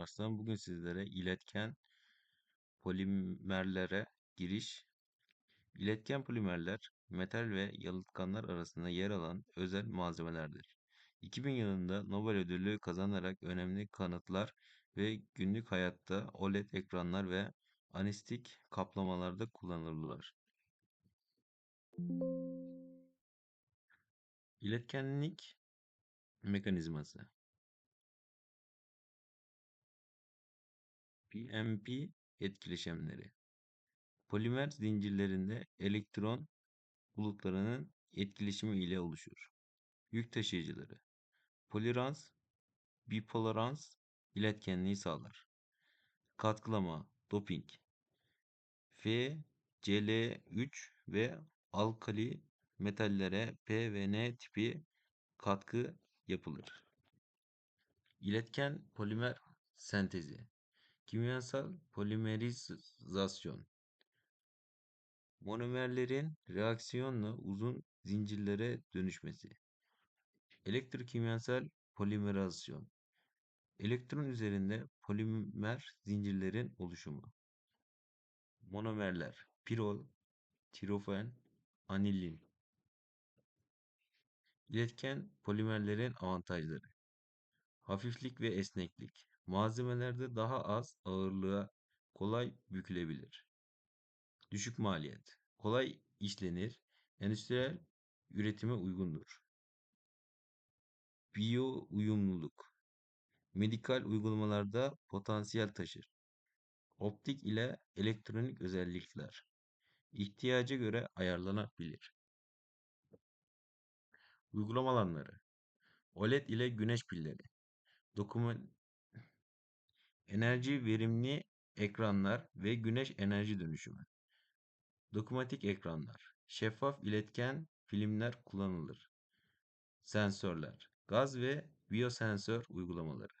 Arslan. Bugün sizlere iletken polimerlere giriş. İletken polimerler, metal ve yalıtkanlar arasında yer alan özel malzemelerdir. 2000 yılında Nobel ödülü kazanarak önemli kanıtlar ve günlük hayatta OLED ekranlar ve anistik kaplamalarda kullanılırlar. İletkenlik mekanizması PMP etkileşimleri. Polimer zincirlerinde elektron bulutlarının etkileşimi ile oluşur. Yük taşıyıcıları. Polirans, bipolarans iletkenliği sağlar. Katkılama, doping. F, Cl3 ve alkali metallere P ve N tipi katkı yapılır. İletken polimer sentezi. Kimyasal polimerizasyon. Monomerlerin reaksiyonla uzun zincirlere dönüşmesi. Elektrokimyasal polimerizasyon. Elektron üzerinde polimer zincirlerin oluşumu. Monomerler. Pirol, tirofen, anilin. İletken polimerlerin avantajları. Hafiflik ve esneklik. Malzemelerde daha az ağırlığa kolay bükülebilir. Düşük maliyet. Kolay işlenir. Endüstriyel üretime uygundur. Biyo uyumluluk. Medikal uygulamalarda potansiyel taşır. Optik ile elektronik özellikler. İhtiyaca göre ayarlanabilir. Uygulama alanları. OLED ile güneş pilleri. Doküman enerji verimli ekranlar ve güneş enerji dönüşümü. Dokunmatik ekranlar. Şeffaf iletken filmler kullanılır. Sensörler. Gaz ve biyosensör uygulamaları.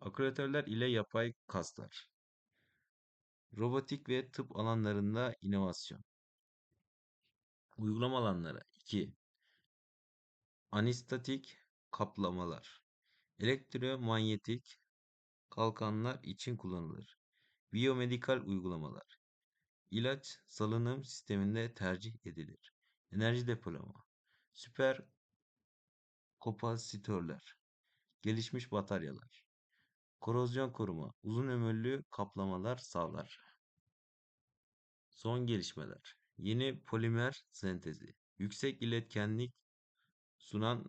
Akülatörler ile yapay kaslar. Robotik ve tıp alanlarında inovasyon. Uygulama alanları 2. Anistatik kaplamalar. Elektromanyetik kalkanlar için kullanılır. Biyomedikal uygulamalar. İlaç salınım sisteminde tercih edilir. Enerji depolama. Süper kapasitörler. Gelişmiş bataryalar. Korozyon koruma. Uzun ömürlü kaplamalar sağlar. Son gelişmeler. Yeni polimer sentezi. Yüksek iletkenlik sunan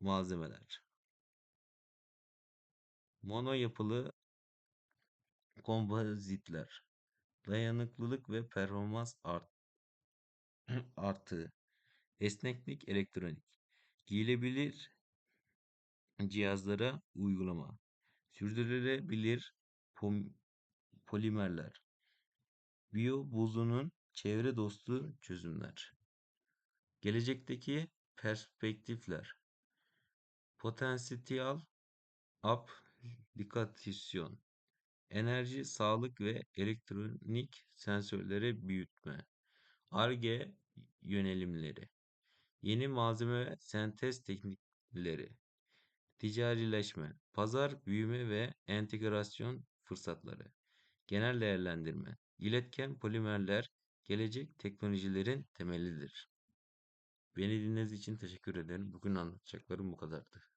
malzemeler. Mono yapılı kompozitler. Dayanıklılık ve performans art artığı. Esneklik elektronik. Giyilebilir cihazlara uygulama. Sürdürülebilir polimerler. Biyo buzunun çevre dostu çözümler. Gelecekteki perspektifler. Potansiyel aplikasyon. Enerji, sağlık ve elektronik sensörleri büyütme. Ar-Ge yönelimleri. Yeni malzeme sentez teknikleri. Ticarileşme, pazar büyüme ve entegrasyon fırsatları. Genel değerlendirme. İletken polimerler gelecek teknolojilerin temelidir. Beni dinlediğiniz için teşekkür ederim. Bugün anlatacaklarım bu kadardı.